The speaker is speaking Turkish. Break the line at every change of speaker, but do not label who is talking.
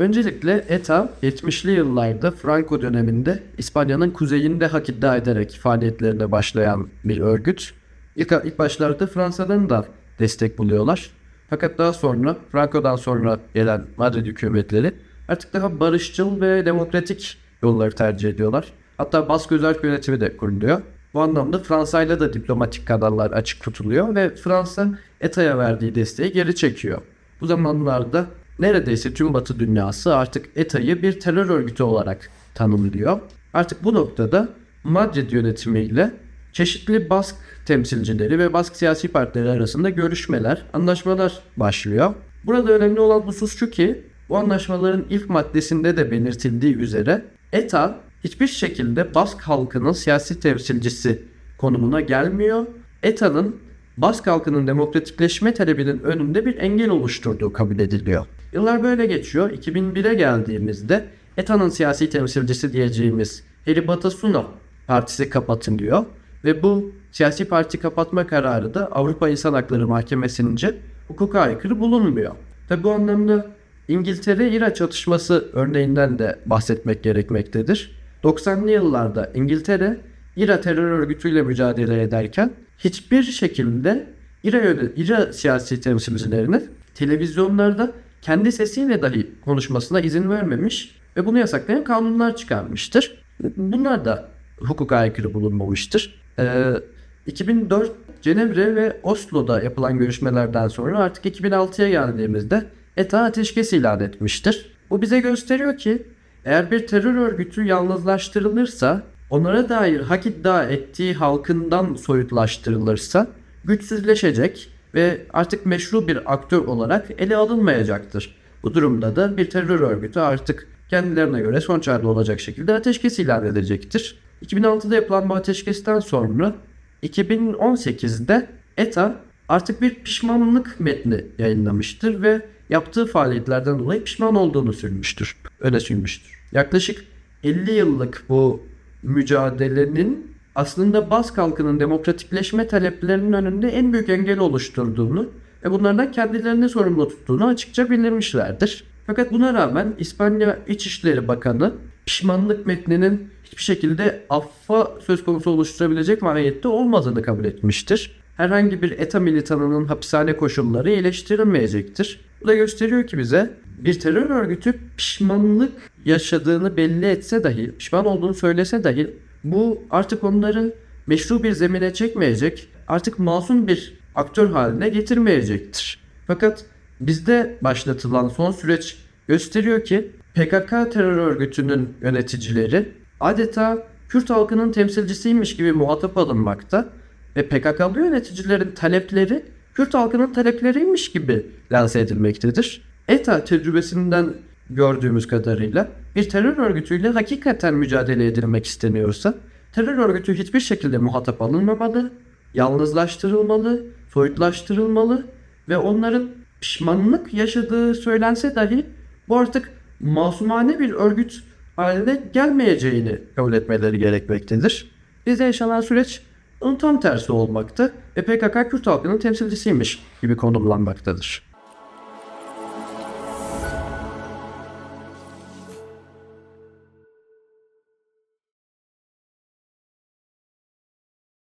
Öncelikle ETA 70'li yıllarda Franco döneminde İspanya'nın kuzeyinde hak iddia ederek faaliyetlerine başlayan bir örgüt. İlk, ilk başlarda Fransa'dan da destek buluyorlar. Fakat daha sonra Franco'dan sonra gelen Madrid hükümetleri artık daha barışçıl ve demokratik yolları tercih ediyorlar. Hatta Bask Özerk Yönetimi de kuruluyor. Bu anlamda Fransa ile de diplomatik kanallar açık tutuluyor ve Fransa ETA'ya verdiği desteği geri çekiyor. Bu zamanlarda neredeyse tüm Batı dünyası artık ETA'yı bir terör örgütü olarak tanımlıyor. Artık bu noktada Madrid yönetimiyle çeşitli Bask temsilcileri ve Bask siyasi partileri arasında görüşmeler, anlaşmalar başlıyor. Burada önemli olan husus şu ki bu anlaşmaların ilk maddesinde de belirtildiği üzere ETA hiçbir şekilde Bask halkının siyasi temsilcisi konumuna gelmiyor. ETA'nın Bask halkının demokratikleşme talebinin önünde bir engel oluşturduğu kabul ediliyor. Yıllar böyle geçiyor. 2001'e geldiğimizde ETA'nın siyasi temsilcisi diyeceğimiz Heri Batasuna partisi kapatılıyor. Ve bu siyasi parti kapatma kararı da Avrupa İnsan Hakları Mahkemesi'nce hukuka aykırı bulunmuyor. Tabi bu anlamda İngiltere-İran çatışması örneğinden de bahsetmek gerekmektedir. 90'lı yıllarda İngiltere İRA terör örgütüyle mücadele ederken hiçbir şekilde İRA, İRA siyasi temsilcilerine televizyonlarda kendi sesiyle dahi konuşmasına izin vermemiş ve bunu yasaklayan kanunlar çıkarmıştır. Bunlar da hukuka aykırı bulunmamıştır. Ee, 2004 Cenevre ve Oslo'da yapılan görüşmelerden sonra artık 2006'ya geldiğimizde ETA ateşkes ilan etmiştir. Bu bize gösteriyor ki eğer bir terör örgütü yalnızlaştırılırsa, onlara dair hak iddia ettiği halkından soyutlaştırılırsa güçsüzleşecek ve artık meşru bir aktör olarak ele alınmayacaktır. Bu durumda da bir terör örgütü artık kendilerine göre son çare olacak şekilde ateşkes ilan edecektir. 2006'da yapılan bu ateşkesten sonra 2018'de ETA artık bir pişmanlık metni yayınlamıştır ve yaptığı faaliyetlerden dolayı pişman olduğunu sürmüştür. Öne sürmüştür. Yaklaşık 50 yıllık bu mücadelenin aslında Bask halkının demokratikleşme taleplerinin önünde en büyük engel oluşturduğunu ve bunlardan kendilerini sorumlu tuttuğunu açıkça bildirmişlerdir. Fakat buna rağmen İspanya İçişleri Bakanı pişmanlık metninin hiçbir şekilde affa söz konusu oluşturabilecek mahiyette olmadığını kabul etmiştir. Herhangi bir ETA militanının hapishane koşulları iyileştirilmeyecektir. Bu da gösteriyor ki bize bir terör örgütü pişmanlık yaşadığını belli etse dahi, pişman olduğunu söylese dahi bu artık onları meşru bir zemine çekmeyecek, artık masum bir aktör haline getirmeyecektir. Fakat bizde başlatılan son süreç gösteriyor ki PKK terör örgütünün yöneticileri adeta Kürt halkının temsilcisiymiş gibi muhatap alınmakta ve PKK'lı yöneticilerin talepleri Kürt halkının talepleriymiş gibi lanse edilmektedir. ETA tecrübesinden gördüğümüz kadarıyla bir terör örgütüyle hakikaten mücadele edilmek isteniyorsa terör örgütü hiçbir şekilde muhatap alınmamalı, yalnızlaştırılmalı, soyutlaştırılmalı ve onların pişmanlık yaşadığı söylense dahi bu artık masumane bir örgüt haline gelmeyeceğini kabul etmeleri gerekmektedir. Bizde yaşanan süreç tam tersi olmakta ve PKK Kürt halkının temsilcisiymiş gibi konumlanmaktadır.